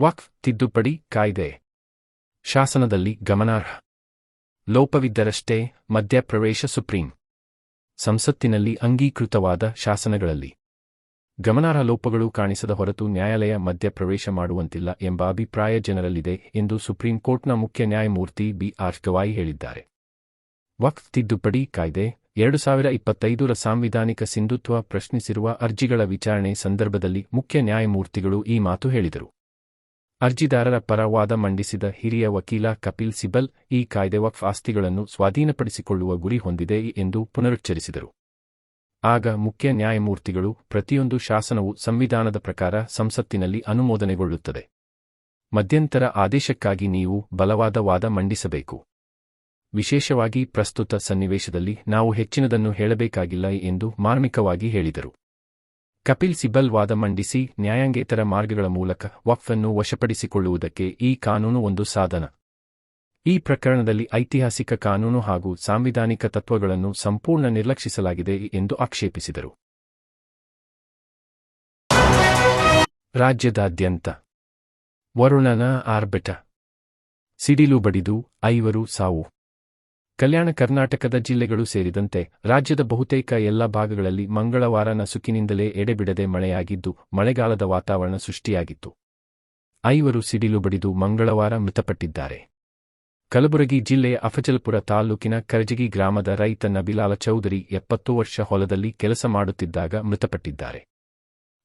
ವಕ್ಫ್, ತಿದ್ದುಪಡಿ, ಕಾಯ್ದೆ. ಶಾಸನದಲ್ಲಿ ಗಮನಾರ್ಹ. ಲೋಪವಿದ್ದರಷ್ಟೇ ಮಧ್ಯಪ್ರವೇಶ ಸುಪ್ರೀಂ. ಸಂಸತ್ತಿನಲ್ಲಿ ಅಂಗೀಕೃತವಾದ ಶಾಸನಗಳಲ್ಲಿ. ಗಮನಾರ್ಹ ಲೋಪಗಳು ಕಾಣಿಸದ ಹೊರತು ನ್ಯಾಯಾಲಯ ಮಧ್ಯಪ್ರವೇಶ ಮಾಡುವಂತಿಲ್ಲ ಎಂಬ ಅಭಿಪ್ರಾಯ ಜನರಲ್ಲಿದೆ ಎಂದು ಸುಪ್ರೀಂ ಕೋರ್ಟ್ನ ಮುಖ್ಯ ನ್ಯಾಯಮೂರ್ತಿ ಬಿ ಆರ್ ಗವಾಯಿ ಹೇಳಿದ್ದಾರೆ. ವಕ್ಫ್, ತಿದ್ದುಪಡಿ, ಕಾಯ್ದೆ, ಎರಡು ಸಾವಿರ ಇಪ್ಪತ್ತೈದರ ಸಾಂವಿಧಾನಿಕ ಸಿಂಧುತ್ವ ಪ್ರಶ್ನಿಸಿರುವ ಅರ್ಜಿಗಳ ವಿಚಾರಣೆ ಸಂದರ್ಭದಲ್ಲಿ ಮುಖ್ಯ ನ್ಯಾಯಮೂರ್ತಿಗಳು ಈ ಮಾತು ಹೇಳಿದರು. ಅರ್ಜಿದಾರರ ಪರವಾದ ಮಂಡಿಸಿದ ಹಿರಿಯ ವಕೀಲ ಕಪಿಲ್ ಸಿಬಲ್, ಈ ಕಾಯ್ದೆ ವಕ್ಫ್ ಆಸ್ತಿಗಳನ್ನು ಸ್ವಾಧೀನಪಡಿಸಿಕೊಳ್ಳುವ ಗುರಿ ಹೊಂದಿದೆ ಎಂದು ಪುನರುಚ್ಚರಿಸಿದರು. ಆಗ ಮುಖ್ಯ ನ್ಯಾಯಮೂರ್ತಿಗಳು ಪ್ರತಿಯೊಂದು ಶಾಸನವು ಸಂವಿಧಾನದ ಪ್ರಕಾರ ಸಂಸತ್ತಿನಲ್ಲಿ ಅನುಮೋದನೆಗೊಳ್ಳುತ್ತದೆ. ಮಧ್ಯಂತರ ಆದೇಶಕ್ಕಾಗಿ ನೀವು ಬಲವಾದ ವಾದ ಮಂಡಿಸಬೇಕು. ವಿಶೇಷವಾಗಿ ಪ್ರಸ್ತುತ ಸನ್ನಿವೇಶದಲ್ಲಿ ನಾವು ಹೆಚ್ಚಿನದನ್ನು ಹೇಳಬೇಕಾಗಿಲ್ಲ ಎಂದು ಮಾರ್ಮಿಕವಾಗಿ ಹೇಳಿದರು. ಕಪಿಲ್ ಸಿಬಲ್ ವಾದ ಮಂಡಿಸಿ ನ್ಯಾಯಾಂಗೇತರ ಮಾರ್ಗಗಳ ಮೂಲಕ ವಕ್ಫನ್ನು ವಶಪಡಿಸಿಕೊಳ್ಳುವುದಕ್ಕೆ ಈ ಕಾನೂನು ಒಂದು ಸಾಧನ. ಈ ಪ್ರಕರಣದಲ್ಲಿ ಐತಿಹಾಸಿಕ ಕಾನೂನು ಹಾಗೂ ಸಾಂವಿಧಾನಿಕ ತತ್ವಗಳನ್ನು ಸಂಪೂರ್ಣ ನಿರ್ಲಕ್ಷಿಸಲಾಗಿದೆ ಎಂದು ಆಕ್ಷೇಪಿಸಿದರು. ರಾಜ್ಯದಾದ್ಯಂತ ವರುಣನ ಆರ್ಬಿಟ ಸಿಡಿಲು ಬಡಿದು ಐವರು ಸಾವು. ಕಲ್ಯಾಣ ಕರ್ನಾಟಕದ ಜಿಲ್ಲೆಗಳು ಸೇರಿದಂತೆ ರಾಜ್ಯದ ಬಹುತೇಕ ಎಲ್ಲ ಭಾಗಗಳಲ್ಲಿ ಮಂಗಳವಾರ ನಸುಕಿನಿಂದಲೇ ಎಡೆಬಿಡದೆ ಮಳೆಯಾಗಿದ್ದು, ಮಳೆಗಾಲದ ವಾತಾವರಣ ಸೃಷ್ಟಿಯಾಗಿತ್ತು. ಐವರು ಸಿಡಿಲು ಬಡಿದು ಮಂಗಳವಾರ ಮೃತಪಟ್ಟಿದ್ದಾರೆ. ಕಲಬುರಗಿ ಜಿಲ್ಲೆಯ ಅಫಜಲ್ಪುರ ತಾಲೂಕಿನ ಕರಜಗಿ ಗ್ರಾಮದ ರೈತ ನಬಿಲಾಲ ಚೌಧರಿ ಎಪ್ಪತ್ತು ವರ್ಷ ಹೊಲದಲ್ಲಿ ಕೆಲಸ ಮಾಡುತ್ತಿದ್ದಾಗ ಮೃತಪಟ್ಟಿದ್ದಾರೆ.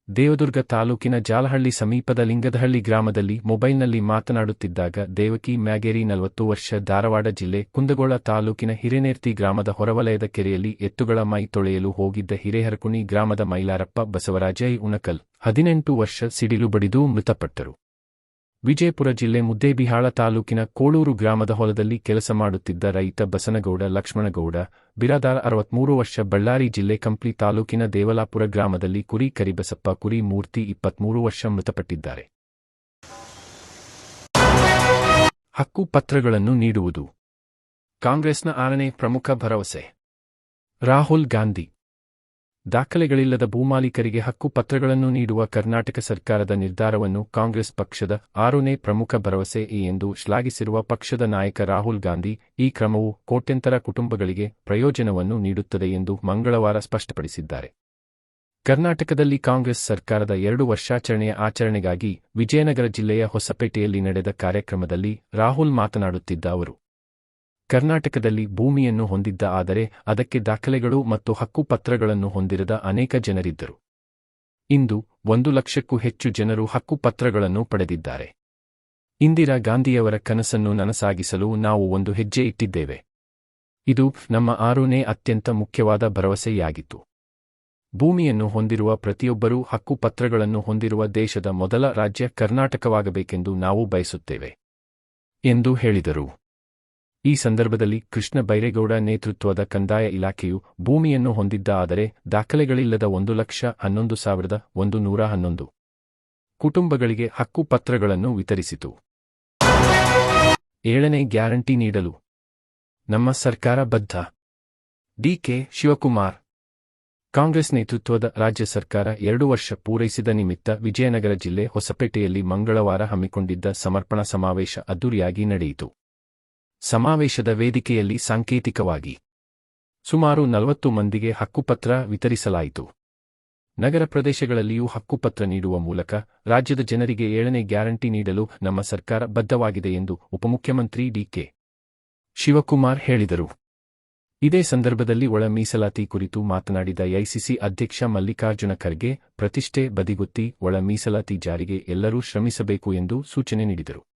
ದೇವದುರ್ಗ ತಾಲೂಕಿನ ಜಾಲಹಳ್ಳಿ ಸಮೀಪದ ಲಿಂಗದಹಳ್ಳಿ ಗ್ರಾಮದಲ್ಲಿ ಮೊಬೈಲ್ನಲ್ಲಿ ಮಾತನಾಡುತ್ತಿದ್ದಾಗ ದೇವಕಿ ಮ್ಯಾಗೇರಿ ನಲವತ್ತು ವರ್ಷ ಧಾರವಾಡ ಜಿಲ್ಲೆ ಕುಂದಗೋಳ ತಾಲೂಕಿನ ಹಿರೇನೇರ್ತಿ ಗ್ರಾಮದ ಹೊರವಲಯದ ಕೆರೆಯಲ್ಲಿ ಎತ್ತುಗಳ ಮೈ ತೊಳೆಯಲು ಹೋಗಿದ್ದ ಹಿರೇಹರಕುಣಿ ಗ್ರಾಮದ ಮೈಲಾರಪ್ಪ ಬಸವರಾಜ ಉಣಕಲ್, ಹದಿನೆಂಟು ವರ್ಷ ಸಿಡಿಲು ಬಡಿದು ಮೃತಪಟ್ಟರು. ವಿಜಯಪುರ ಜಿಲ್ಲೆ ಮುದ್ದೇಬಿಹಾಳ ತಾಲೂಕಿನ ಕೋಳೂರು ಗ್ರಾಮದ ಹೊಲದಲ್ಲಿ ಕೆಲಸ ಮಾಡುತ್ತಿದ್ದ ರೈತ ಬಸನಗೌಡ, ಲಕ್ಷ್ಮಣಗೌಡ, ಬಿರಾದಾರ ಅರವತ್ಮೂರು ವರ್ಷ ಬಳ್ಳಾರಿ ಜಿಲ್ಲೆ ಕಂಪ್ಲಿ ತಾಲೂಕಿನ ದೇವಲಾಪುರ ಗ್ರಾಮದಲ್ಲಿ ಕುರಿ ಕರಿಬಸಪ್ಪ, ಕುರಿ ಮೂರ್ತಿ ಇಪ್ಪತ್ಮೂರು ವರ್ಷ ಮೃತಪಟ್ಟಿದ್ದಾರೆ. ಹಕ್ಕು ಪತ್ರಗಳನ್ನು ನೀಡುವುದು. ಕಾಂಗ್ರೆಸ್ನ ಆರನೇ ಪ್ರಮುಖ ಭರವಸೆ. ರಾಹುಲ್ ಗಾಂಧಿ. ದಾಖಲೆಗಳಿಲ್ಲದ ಭೂಮಾಲೀಕರಿಗೆ ಹಕ್ಕು ಪತ್ರಗಳನ್ನು ನೀಡುವ ಕರ್ನಾಟಕ ಸರ್ಕಾರದ ನಿರ್ಧಾರವನ್ನು ಕಾಂಗ್ರೆಸ್ ಪಕ್ಷದ ಆರುನೇ ಪ್ರಮುಖ ಭರವಸೆ ಎಂದು ಶ್ಲಾಘಿಸಿರುವ ಪಕ್ಷದ ನಾಯಕ ರಾಹುಲ್ ಗಾಂಧಿ, ಈ ಕ್ರಮವು ಕೋಟ್ಯಂತರ ಕುಟುಂಬಗಳಿಗೆ ಪ್ರಯೋಜನವನ್ನು ನೀಡುತ್ತದೆ ಎಂದು ಮಂಗಳವಾರ ಸ್ಪಷ್ಟಪಡಿಸಿದ್ದಾರೆ. ಕರ್ನಾಟಕದಲ್ಲಿ ಕಾಂಗ್ರೆಸ್ ಸರ್ಕಾರದ ಎರಡು ವರ್ಷಾಚರಣೆಯ ಆಚರಣೆಗಾಗಿ ವಿಜಯನಗರ ಜಿಲ್ಲೆಯ ಹೊಸಪೇಟೆಯಲ್ಲಿ ನಡೆದ ಕಾರ್ಯಕ್ರಮದಲ್ಲಿ ರಾಹುಲ್ ಮಾತನಾಡುತ್ತಿದ್ದ ಅವರು ಕರ್ನಾಟಕದಲ್ಲಿ ಭೂಮಿಯನ್ನು ಹೊಂದಿದ್ದ ಆದರೆ ಅದಕ್ಕೆ ದಾಖಲೆಗಳು ಮತ್ತು ಹಕ್ಕುಪತ್ರಗಳನ್ನು ಹೊಂದಿರದ ಅನೇಕ ಜನರಿದ್ದರು. ಇಂದು ಒಂದು ಲಕ್ಷಕ್ಕೂ ಹೆಚ್ಚು ಜನರು ಹಕ್ಕುಪತ್ರಗಳನ್ನು ಪಡೆದಿದ್ದಾರೆ. ಇಂದಿರಾ ಗಾಂಧಿಯವರ ಕನಸನ್ನು ನನಸಾಗಿಸಲು ನಾವು ಒಂದು ಹೆಜ್ಜೆ ಇಟ್ಟಿದ್ದೇವೆ. ಇದು ನಮ್ಮ ಆರನೇ ಅತ್ಯಂತ ಮುಖ್ಯವಾದ ಭರವಸೆಯಾಗಿತ್ತು. ಭೂಮಿಯನ್ನು ಹೊಂದಿರುವ ಪ್ರತಿಯೊಬ್ಬರೂ ಹಕ್ಕುಪತ್ರಗಳನ್ನು ಹೊಂದಿರುವ ದೇಶದ ಮೊದಲ ರಾಜ್ಯ ಕರ್ನಾಟಕವಾಗಬೇಕೆಂದು ನಾವು ಬಯಸುತ್ತೇವೆ. ಎಂದು ಹೇಳಿದರು. ಈ ಸಂದರ್ಭದಲ್ಲಿ ಕೃಷ್ಣ ಬೈರೇಗೌಡ ನೇತೃತ್ವದ ಕಂದಾಯ ಇಲಾಖೆಯು ಭೂಮಿಯನ್ನು ಹೊಂದಿದ್ದ ಆದರೆ ದಾಖಲೆಗಳಿಲ್ಲದ ಒಂದು ಲಕ್ಷ ಹನ್ನೊಂದು ಸಾವಿರದ ಒಂದು ನೂರ ಹನ್ನೊಂದು ಕುಟುಂಬಗಳಿಗೆ ಹಕ್ಕುಪತ್ರಗಳನ್ನು ವಿತರಿಸಿತು. ಏಳನೇ ಗ್ಯಾರಂಟಿ ನೀಡಲು. ನಮ್ಮ ಸರ್ಕಾರ ಬದ್ಧ. ಡಿಕೆ ಶಿವಕುಮಾರ್. ಕಾಂಗ್ರೆಸ್ ನೇತೃತ್ವದ ರಾಜ್ಯ ಸರ್ಕಾರ ಎರಡು ವರ್ಷ ಪೂರೈಸಿದ ನಿಮಿತ್ತ ವಿಜಯನಗರ ಜಿಲ್ಲೆ ಹೊಸಪೇಟೆಯಲ್ಲಿ ಮಂಗಳವಾರ ಹಮ್ಮಿಕೊಂಡಿದ್ದ ಸಮರ್ಪಣಾ ಸಮಾವೇಶ ಅದ್ದೂರಿಯಾಗಿ ನಡೆಯಿತು. ಸಮಾವೇಶದ ವೇದಿಕೆಯಲ್ಲಿ ಸಾಂಕೇತಿಕವಾಗಿ ಸುಮಾರು ನಲವತ್ತು ಮಂದಿಗೆ ಹಕ್ಕುಪತ್ರ ವಿತರಿಸಲಾಯಿತು. ನಗರ ಪ್ರದೇಶಗಳಲ್ಲಿಯೂ ಹಕ್ಕುಪತ್ರ ನೀಡುವ ಮೂಲಕ ರಾಜ್ಯದ ಜನರಿಗೆ ಏಳನೇ ಗ್ಯಾರಂಟಿ ನೀಡಲು ನಮ್ಮ ಸರ್ಕಾರ ಬದ್ಧವಾಗಿದೆ ಎಂದು ಉಪಮುಖ್ಯಮಂತ್ರಿ ಡಿಕೆ ಶಿವಕುಮಾರ್ ಹೇಳಿದರು. ಇದೇ ಸಂದರ್ಭದಲ್ಲಿ ಒಳ ಮೀಸಲಾತಿ ಕುರಿತು ಮಾತನಾಡಿದ ಐಸಿಸಿ ಅಧ್ಯಕ್ಷ ಮಲ್ಲಿಕಾರ್ಜುನ ಖರ್ಗೆ, ಪ್ರತಿಷ್ಠೆ ಬದಿಗುತ್ತಿ ಒಳ ಮೀಸಲಾತಿ ಜಾರಿಗೆ ಎಲ್ಲರೂ ಶ್ರಮಿಸಬೇಕು ಎಂದು ಸೂಚನೆ ನೀಡಿದರು.